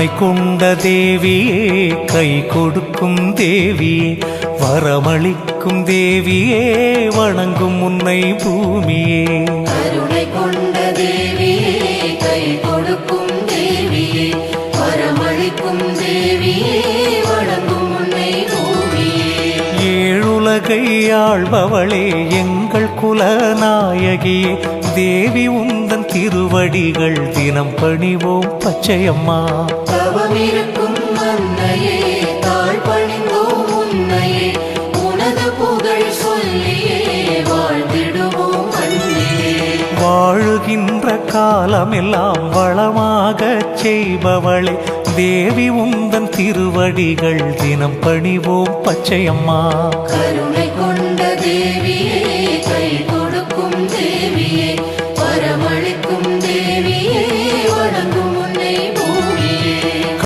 கருணை கொண்ட தேவியே கை கொடுக்கும் தேவியே வரமளிக்கும் தேவியே வணங்கும் உன்னை பூமியே. கருணை கொண்ட தேவியே கை கொடுக்கும் தேவியே வரமளிக்கும் தேவியே வணங்கும் உன்னை பூமியே. ஏழுலகை ஆள்பவளே எங்கள் குலநாயகியே தேவி உந்தன் திருவடிகள் தினம் பணிவோம் பச்சையம்மா. தவம் இருக்கும் அன்னையே தாழ் பணிந்தோம் உன்னையே உனது புகழ் சொல்லியே காலமெல்லாம் வளமாக செய்பவளே தேவி உந்தன் திருவடிகள் தினம் பணிவோம் பச்சையம்மா. கருணை கொண்ட தேவியே கை கொடுக்கும் தேவியே பரமளிக்கும் தேவியே